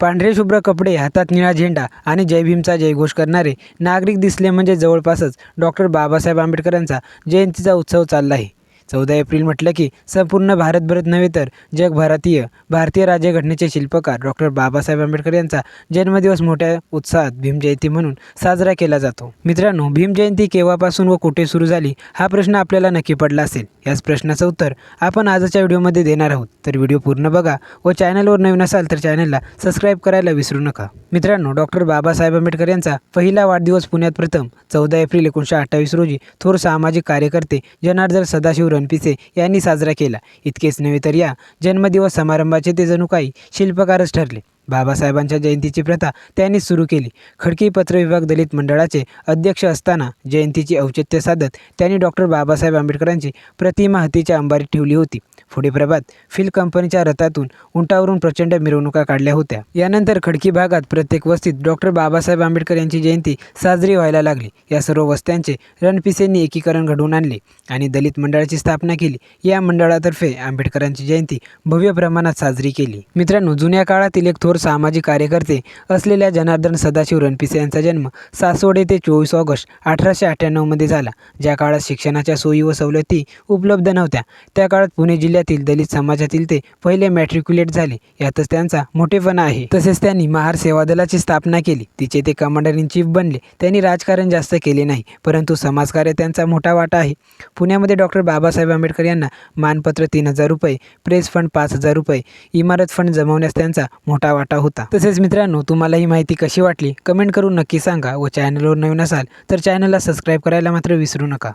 पांढरे शुभ्र कपडे हातात निळा झेंडा आणि जय भीमचा जयघोष करणारे नागरिक दिसले म्हणजे जवळपासच डॉक्टर बाबासाहेब आंबेडकरांचा जयंतीचा उत्सव चालला आहे. चौदा एप्रिल म्हटलं की संपूर्ण भारतभरात नव्हे तर जगभरातीय भारतीय राज्यघटनेचे शिल्पकार डॉक्टर बाबासाहेब आंबेडकर यांचा जन्मदिवस मोठ्या उत्साहात भीमजयंती म्हणून साजरा केला जातो. मित्रांनो भीमजयंती केव्हापासून व कुठे सुरू झाली हा प्रश्न आपल्याला नक्की पडला असेल. याच प्रश्नाचं उत्तर आपण आजच्या व्हिडिओमध्ये देणार आहोत. तर व्हिडिओ पूर्ण बघा व चॅनलवर नवीन असाल तर चॅनलला सबस्क्राईब करायला विसरू नका. मित्रांनो डॉक्टर बाबासाहेब आंबेडकर यांचा पहिला वाढदिवस पुण्यात प्रथम चौदा एप्रिल एकोणीसशे अठ्ठावीस रोजी थोर सामाजिक कार्यकर्ते जनार्दन सदाशिव रणपिसे यांनी साजरा केला. इतकेच नव्हे तर या जन्मदिवस समारंभाचे ते जणू काही शिल्पकारच ठरले. बाबासाहेबांच्या जयंतीची प्रथा त्यांनी सुरू केली. खडकी पत्र विभाग दलित मंडळाचे अध्यक्ष असताना जयंतीची औचित्य साधत त्यांनी डॉक्टर बाबासाहेब आंबेडकरांची प्रतिमा हतीच्या अंबारीत ठेवली होती. पुढे प्रभात फिल कंपनीच्या रथातून उंटावरून प्रचंड मिरवणुका काढल्या होत्या. यानंतर खडकी भागात प्रत्येक वस्तीत डॉक्टर बाबासाहेब आंबेडकर यांची जयंती साजरी व्हायला लागली. या सर्व वस्त्यांचे रणपिसेंनी एकीकरण घडवून आणले आणि दलित मंडळाची स्थापना केली. या मंडळातर्फे आंबेडकरांची जयंती भव्य प्रमाणात साजरी केली. मित्रांनो जुन्या काळातील एक थोर सामाजिक कार्यकर्ते असलेल्या जनार्दन सदाशिव रणपिसे यांचा जन्म सासवड येथे चोवीस ऑगस्ट अठराशे अठ्ठ्याण्णवमध्ये झाला. ज्या काळात शिक्षणाच्या सोयी व सवलती उपलब्ध नव्हत्या त्या काळात पुणे जिल्ह्यातील दलित समाजातील ते पहिले मॅट्रिक्युलेट झाले. यातच त्यांचा मोठेपणा आहे. तसेच त्यांनी महार सेवा दलाची स्थापना केली. तिचे ते कमांडर इन चीफ बनले. त्यांनी राजकारण जास्त केले नाही परंतु समाजकार्य त्यांचा मोठा वाटा आहे. पुण्यामध्ये डॉक्टर बाबासाहेब आंबेडकर यांना मानपत्र तीन हजार रुपये प्रेस फंड पाच हजार रुपये इमारत फंड जमवण्यास त्यांचा मोठा वाटा होता. तसेच मित्रांनो तुम्हाला ही माहिती कशी वाटली? कमेंट करून नक्की सांगा व चॅनलवर नवीन असाल तर चॅनलला सबस्क्राईब करायला मात्र विसरू नका.